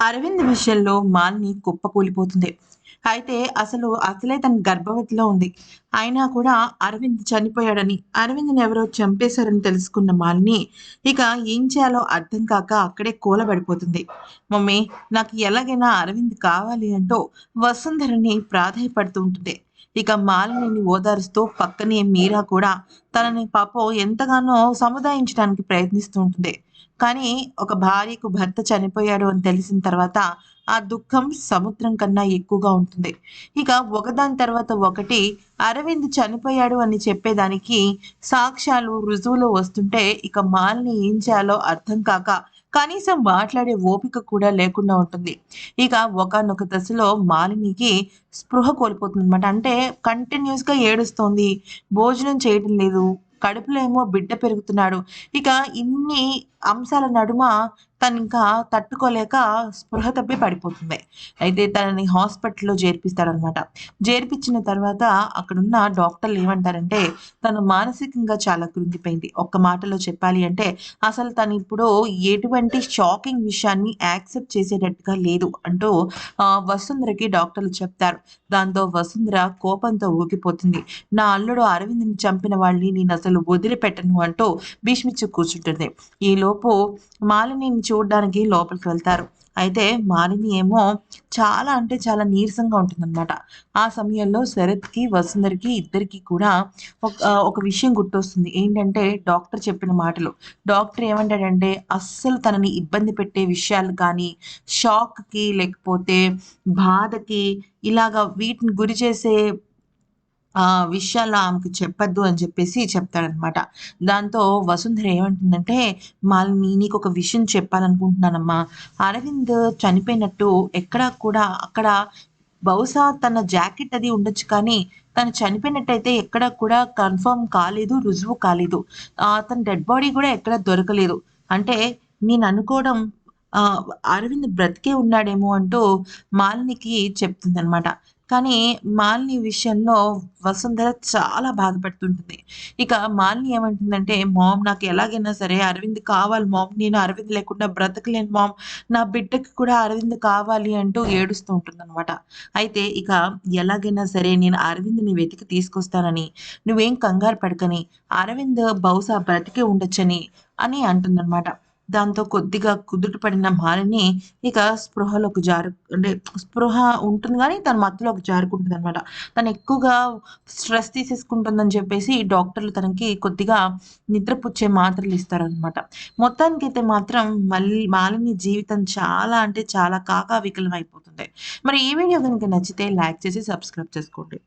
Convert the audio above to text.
అరవింద్ విషయంలో మాలిని కుప్పకూలిపోతుంది. అయితే అసలు అసలే తన గర్భవతిలో ఉంది. అయినా కూడా అరవింద్ చనిపోయాడని అరవింద్ని ఎవరో చంపేశారని తెలుసుకున్న మాలిని ఇక ఏం చేయాలో అర్థం కాక అక్కడే కూలబడిపోతుంది. మమ్మీ నాకు ఎలాగైనా అరవింద్ కావాలి అంటూ వసుంధరని ప్రాధాయపడుతూ ఉంటుంది. ఇక మాలిని ఓదారుస్తూ పక్కనే మీరా కూడా తనని పాపం ఎంతగానో సముదాయించడానికి ప్రయత్నిస్తూ ఉంటుంది. కానీ ఒక భార్యకు భర్త చనిపోయాడు అని తెలిసిన తర్వాత ఆ దుఃఖం సముద్రం కన్నా ఎక్కువగా ఉంటుంది. ఇక ఒకదాని తర్వాత ఒకటి అరవింద్ చనిపోయాడు అని చెప్పేదానికి సాక్ష్యాలు రుజువులు వస్తుంటే ఇక మాల్ని ఏం చేయాలో అర్థం కాక కనీసం మాట్లాడే ఓపిక కూడా లేకుండా ఉంటుంది. ఇక ఒకనొక దశలో మాలినికి స్పృహ కోల్పోతుంది అనమాట అంటే కంటిన్యూస్గా ఏడుస్తోంది. భోజనం చేయడం లేదు. కడుపులో ఏమో బిడ్డ పెరుగుతున్నాడు. ఇక ఇన్ని అంశాల నడుమ తను ఇంకా తట్టుకోలేక స్పృహ తప్పి పడిపోతుంది. అయితే తనని హాస్పిటల్లో చేర్పిస్తాడనమాట చేర్పించిన తర్వాత అక్కడున్న డాక్టర్లు ఏమంటారంటే తను మానసికంగా చాలా కృంగిపోయింది. ఒక్క మాటలో చెప్పాలి అంటే అసలు తను ఇప్పుడు ఎటువంటి షాకింగ్ విషయాన్ని యాక్సెప్ట్ చేసేటట్టుగా లేదు అంటూ వసుంధరకి డాక్టర్లు చెప్తారు. దాంతో వసుంధర కోపంతో ఊగిపోతుంది. నా అల్లుడు అరవింద్ని చంపిన వాళ్ళని నేను అసలు వదిలిపెట్టను అంటూ భీష్మిచ్చు కూర్చుంటుంది. ఈలోపు మాలిని చూడడానికి లోపలికి వెళ్తారు. అయితే మాలిని ఏమో చాలా అంటే చాలా నీరసంగా ఉంటుందన్నమాట. ఆ సమయంలో శరత్కి వసుంధరికి ఇద్దరికి కూడా ఒక విషయం గుర్తొస్తుంది. ఏంటంటే డాక్టర్ చెప్పిన మాటలు. డాక్టర్ ఏమంటాడంటే అస్సలు తనని ఇబ్బంది పెట్టే విషయాలు కానీ షాక్కి లేకపోతే బాధకి ఇలాగ వీటిని గురి చేసే విషయాలు ఆమెకు చెప్పద్దు అని చెప్పేసి చెప్తాడనమాట దాంతో వసుంధర ఏమంటుందంటే మాలిని నీకు ఒక విషయం చెప్పాలనుకుంటున్నానమ్మా. అరవింద్ చనిపోయినట్టు ఎక్కడా కూడా అక్కడ బహుశా తన జాకెట్ అది ఉండొచ్చు కానీ తను చనిపోయినట్టయితే ఎక్కడ కూడా కన్ఫర్మ్ కాలేదు రుజువు కాలేదు. తన డెడ్ బాడీ కూడా ఎక్కడ దొరకలేదు. అంటే నేను అనుకోవడం అరవింద్ బ్రతికే ఉన్నాడేమో అంటూ మాలినికి చెప్తుందనమాట కానీ మాలిని విషయంలో వసుంధర చాలా బాధపడుతుంటుంది. ఇక మాలిని ఏమంటుందంటే మామ్ నాకు ఎలాగైనా సరే అరవింద్ కావాలి. మామ్ నేను అరవింద్ లేకుండా బ్రతకలేను మామ్. నా బిడ్డకి కూడా అరవింద్ కావాలి అంటూ ఏడుస్తూ ఉంటుంది అనమాట అయితే ఇక ఎలాగైనా సరే నేను అరవింద్ని వెతికి తీసుకొస్తానని నువ్వేం కంగారు పడకని. అరవింద్ బహుశా బ్రతికే ఉండొచ్చని అని అంటుందన్నమాట. దాంతో కొద్దిగా కుదుట పడిన మాలిని ఇక స్పృహలోకి జారు అంటే స్పృహ ఉంటుంది కానీ తన మత్తులోకి జారుకుంటుంది అనమాట తను ఎక్కువగా స్ట్రెస్ తీసేసుకుంటుందని చెప్పేసి డాక్టర్లు తనకి కొద్దిగా నిద్రపుచ్చే మాత్రలు ఇస్తారనమాట మొత్తానికి అయితే మాత్రం మళ్ళీ మాలిని జీవితం చాలా అంటే చాలా కాకా వికలం అయిపోతుంది. మరి ఈ వీడియో కనుక నచ్చితే లైక్ చేసి సబ్స్క్రైబ్ చేసుకోండి.